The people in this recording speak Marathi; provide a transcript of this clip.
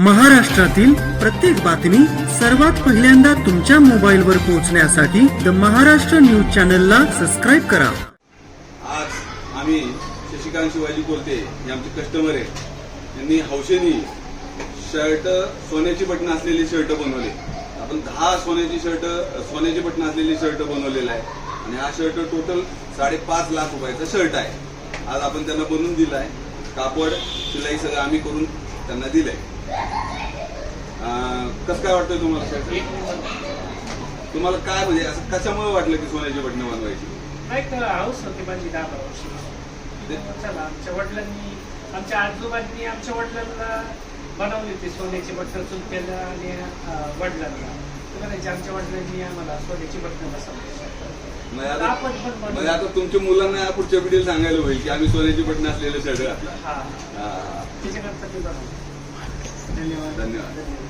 महाराष्ट्रातील प्रत्येक बातमी सर्वात पहिल्यांदा तुमच्या मोबाईलवर पोहोचण्यासाठी द महाराष्ट्र न्यूज चॅनलला सबस्क्राईब करा. आज आम्ही शशिकांत शिवाजी बोलते हे आमचे कस्टमर आहे त्यांनी हौशेनी शर्ट सोन्याची बटणं असलेली शर्ट बनवले. आपण दहा सोन्याची शर्ट सोन्याची बटणं असलेली शर्ट बनवलेला आहे. आणि हा शर्ट टोटल साडेपाच लाख रुपयाचा शर्ट आहे. आज आपण त्यांना बनवून दिलाय. कापड शिलाई सगळं आम्ही करून त्यांना दिलंय. कसं काय वाटतंय तुम्हाला? तुम्हाला काय म्हणजे असं कशामुळे वाटलं की सोन्याची बटणं बनवायची? एक हाऊस होती माझी दहा बारा वर्षी. चला आमच्या वडिलांनी आमच्या आजोबांनी आमच्या वडिलांना बनवली होती सोन्याची बटणं चुलत्याला आणि अं, वडिलांना. तर म्हणायचे आमच्या वडिलांनी आम्हाला सोन्याची बटणं बसवली. म्हणजे आता आपण पण बनवू. आता तुमच्या मुलांना पुढच्या पिढीला सांगायला होईल की आम्ही सोन्याची बटणं असलेलं शर्ट घातला हा. हा. त्याच्याकरता ते बनवलं. धन्यवाद धन्यवाद